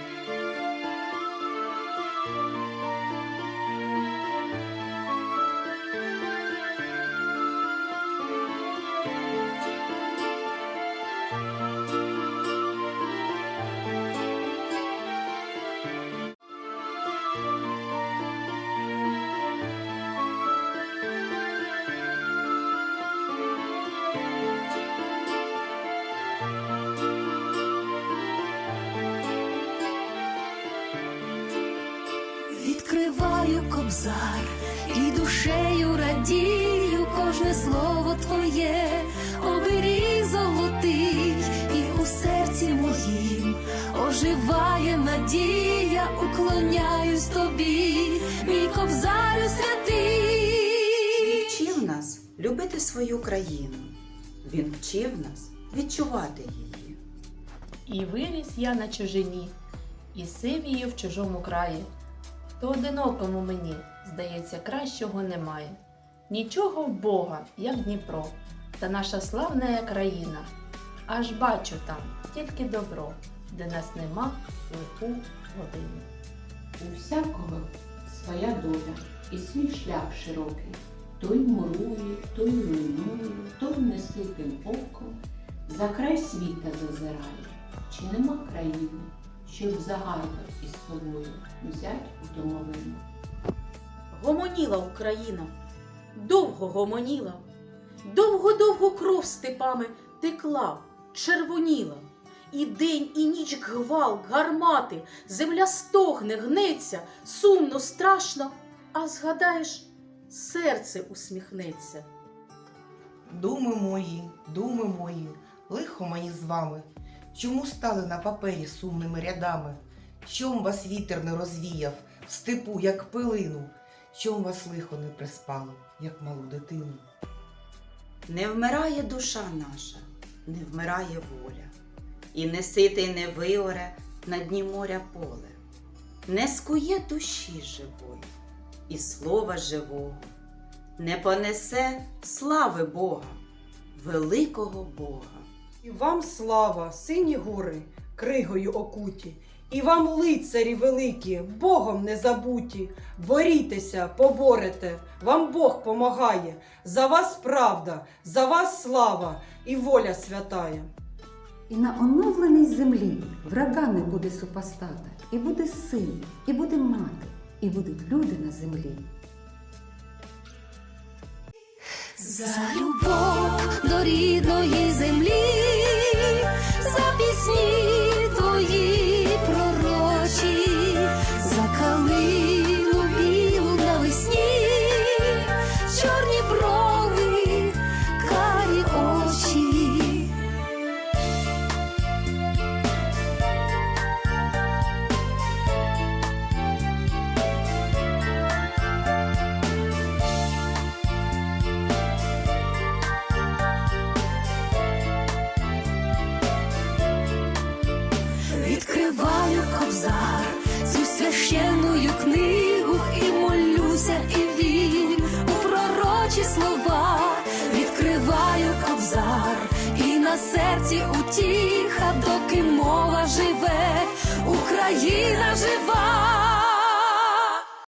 Відкриваю кобзар і душею радію кожне слово твоє, оберіг золотий, і у серці моїм оживає надія, уклоняюсь тобі, мій кобзарю святий. вчив нас любити свою країну. Він вчив нас відчувати її. І виріс я на чужині, і сивію в чужому краї. То одинокому мені, здається, кращого немає. Нічого в Бога, як Дніпро, та наша славна країна. Аж бачу там тільки добро, де нас нема лиху годину. У всякого своя доля і свій шлях широкий. Той мурує, той руйнує, той неситим оком за край світа зазирає. Чи нема країни, щоб загарбати із собою взять у домовину? Гомоніла Україна, довго гомоніла, довго-довго кров степами текла, червоніла. І день, і ніч гвалт, гармати, земля стогне, гнеться, сумно, страшно, а згадаєш, серце усміхнеться. Думи мої, думи мої, лихо мені з вами. Чому стали на папері сумними рядами? Чом вас вітер не розвіяв в степу, як пилину? Чом вас лихо не приспало, як малу дитину? Не вмирає душа наша, не вмирає воля, і не ситий не виоре на дні моря поле, не скує душі живої і слова живого, не понесе слави Бога, великого Бога. І вам слава, сині гори, кригою окуті, і вам лицарі великі, Богом не забуті. Борітеся, поборете, вам Бог помагає. За вас правда, за вас слава і воля святая. І на оновленій землі врага не буде супостата, і буде син, і буде мати, і будуть люди на землі. За любов до рідної цю священну книгу і молюся, і вірю у пророчі слова. Відкриваю кобзар, і на серці утіха, доки мова живе, Україна жива.